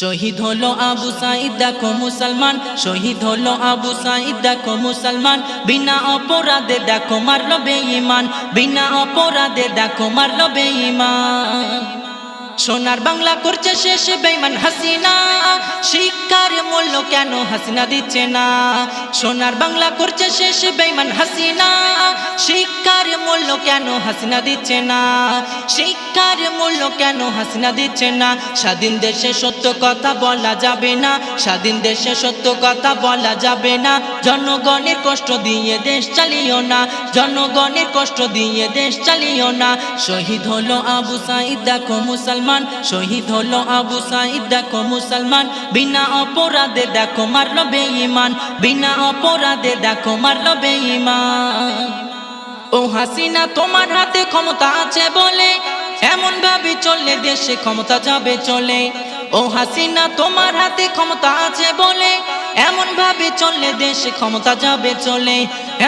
শহীদ হলো আবু সাইদ, দেখো মুসলমান। শহীদ হলো আবু সাইদ, দেখো মুসলমান। বিনা অপরাধে দেখো মারল বেঈমান। বিনা অপরাধে দেখো মারল বেঈমান। সোনার বাংলা করছে শেষ বেঈমান হাসিনা। শিক্ষার মূল্য কেন হাসিনা দিচ্ছে না? সোনার বাংলা করছে শেষ বেঈমান হাসিনা। শিক্ষার মূল্য কেন হাসিনা দিচ্ছে না? শিক্ষার মূল্য কেন হাসিনা দিচ্ছে না? স্বাধীন দেশে সত্য কথা বলা যাবে না। স্বাধীন দেশে সত্য কথা বলা যাবে না। জনগণের কষ্ট দিয়ে দেশ চালিও না। জনগণের কষ্ট দিয়ে দেশ চালিও না। শহীদ হলো আবু সাইদ, দেখো মুসলমান। শহীদ হলো আবু সাইদ, দেখো মুসলমান। বিনা অপরাধে দেখো মারল বেঈমান। বিনা অপরাধে দেখো মারল বেঈমান। ও হাসিনা, তোমার হাতে ক্ষমতা আছে বলে। এমন ভাবে চললে দেশে ক্ষমতা যাবে চলে। ও হাসিনা, তোমার হাতে ক্ষমতা আছে বলে। এমন ভাবে চললে দেশে ক্ষমতা যাবে চলে,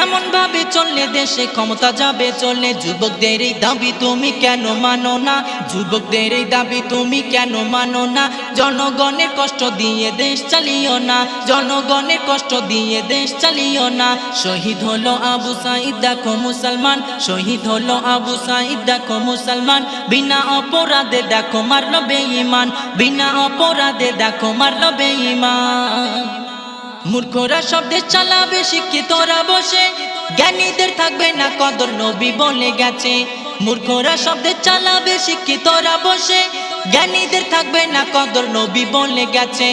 এমন ভাবে চললে দেশে ক্ষমতা যাবে চলে। যুবকদের এই দাবি তুমি কেন মানো না? যুবকদের এই দাবি তুমি কেন মানো না? জনগণের কষ্ট দিয়ে দেশ চালিও না, জনগণের কষ্ট দিয়ে দেশ চালিও না। শহীদ হলো আবু সাইদ, দেখো মুসলমান। শহীদ হলো আবু সাইদ, দেখো মুসলমান। বিনা অপরাধে দেখো মারলো বেঈমান বিনা অপরাধে দেখো মারলো বেঈমান মূর্খরা শব্দে চালাবে, শিক্ষিতরা বসে। জ্ঞানীদের থাকবে না কদর, নবী বলে গেছে। মূর্খরা শব্দে চালাবে, শিক্ষিতরা বসে। জ্ঞানীদের থাকবে না কদর, নবী বলে গেছে।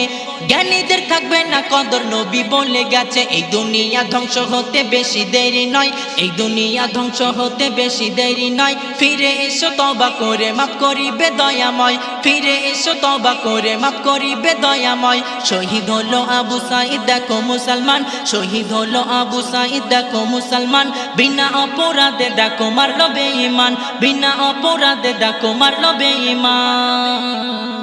জ্ঞানীদের থাকবে না কদর। নবী বলে গেছে, এই দুনিয়া ধ্বংস হতে বেশি দেরি নয়। এই দুনিয়া ধ্বংস হতে বেশি দেরি নয়। ফিরে এসো তবা করে মাফ করিবে দয়াময়। ফিরে এসো তবা করে মাফ করিবে দয়াময়। শহীদ হলো আবু সাইদ দেখো মুসলমান। শহীদ হলো আবু সাইদ দেখো মুসলমান। বিনা অপরাধে দেখো মারলো বেঈমান। বিনা অপরাধে দেখো মারলো বেঈমান।